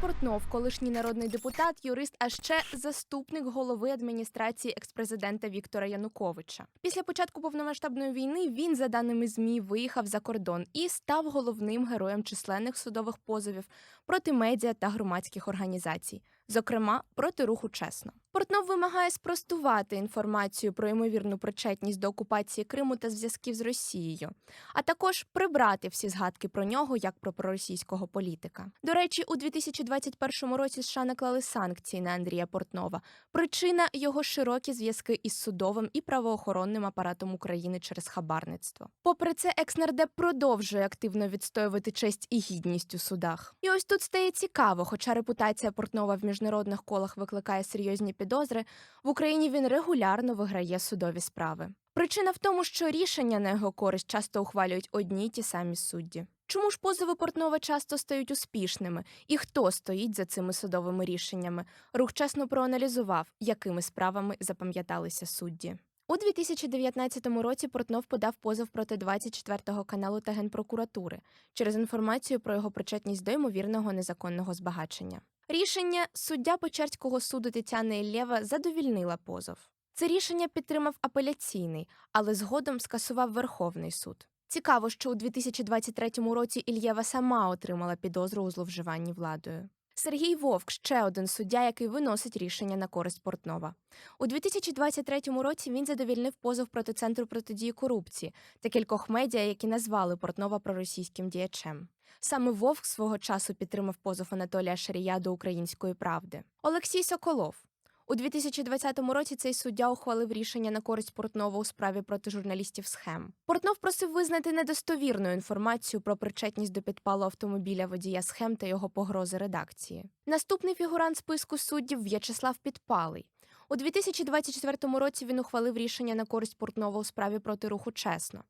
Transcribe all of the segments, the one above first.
Портнов, колишній народний депутат, юрист, а ще заступник голови адміністрації експрезидента Віктора Януковича. Після початку повномасштабної війни він, за даними ЗМІ, виїхав за кордон і став головним героєм численних судових позовів проти медіа та громадських організацій, зокрема проти руху чесно. Портнов вимагає спростувати інформацію про ймовірну причетність до окупації Криму та зв'язків з Росією, а також прибрати всі згадки про нього як про проросійського політика. До речі, у 2021 році США наклали санкції на Андрія Портнова. Причина його широкі зв'язки із судовим і правоохоронним апаратом України через хабарництво. Попри це, екснардеп продовжує активно відстоювати честь і гідність у судах. І ось тут стає цікаво, хоча репутація Портнова в міжнародних колах викликає серйозні підозри, в Україні він регулярно виграє судові справи. Причина в тому, що рішення на його користь часто ухвалюють одні й ті самі судді. Чому ж позови Портнова часто стають успішними? І хто стоїть за цими судовими рішеннями? Рух чесно проаналізував, якими справами запам'яталися судді. У 2019 році Портнов подав позов проти 24-го каналу та Генпрокуратури через інформацію про його причетність до ймовірного незаконного збагачення. Рішення суддя Печерського суду Тетяни Іллєва задовільнила позов. Це рішення підтримав апеляційний, але згодом скасував Верховний суд. Цікаво, що у 2023 році Ільєва сама отримала підозру у зловживанні владою. Сергій Вовк ще один суддя, який виносить рішення на користь Портнова. У 2023 році він задовільнив позов проти центру протидії корупції та кількох медіа, які назвали Портнова проросійським діячем. Саме Вовк свого часу підтримав позов Анатолія Шарія до української правди. Олексій Соколов. У 2020 році цей суддя ухвалив рішення на користь Портнова у справі проти журналістів схем. Портнов просив визнати недостовірну інформацію про причетність до підпалу автомобіля водія схем та його погрози редакції. Наступний фігурант списку суддів В'ячеслав Підпалий. У 2024 році він ухвалив рішення на користь Портнова у справі проти руху чесно,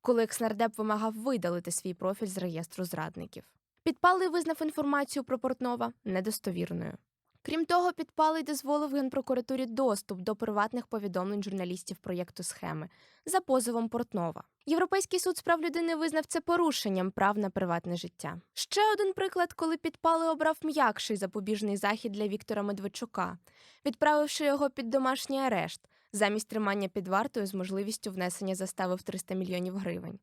коли екснардеп вимагав видалити свій профіль з реєстру зрадників. Підпалий визнав інформацію про Портнова недостовірною. Крім того, підпалий дозволив Генпрокуратурі доступ до приватних повідомлень журналістів проєкту схеми за позовом Портнова. Європейський суд з прав людини визнав це порушенням прав на приватне життя. Ще один приклад, коли підпалий обрав м'якший запобіжний захід для Віктора Медведчука, відправивши його під домашній арешт замість тримання під вартою з можливістю внесення застави в 300 мільйонів гривень.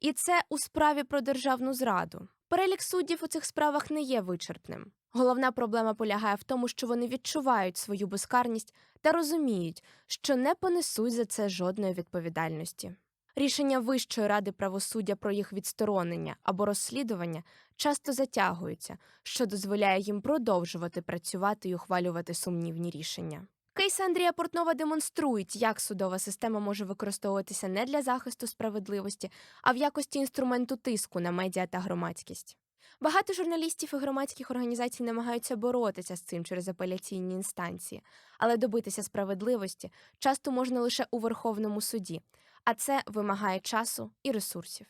І це у справі про державну зраду. Перелік суддів у цих справах не є вичерпним. Головна проблема полягає в тому, що вони відчувають свою безкарність та розуміють, що не понесуть за це жодної відповідальності. Рішення Вищої ради правосуддя про їх відсторонення або розслідування часто затягуються, що дозволяє їм продовжувати працювати і ухвалювати сумнівні рішення. Кейси Андрія Портнова демонструють, як судова система може використовуватися не для захисту справедливості, а в якості інструменту тиску на медіа та громадськість. Багато журналістів і громадських організацій намагаються боротися з цим через апеляційні інстанції, але добитися справедливості часто можна лише у Верховному суді, а це вимагає часу і ресурсів.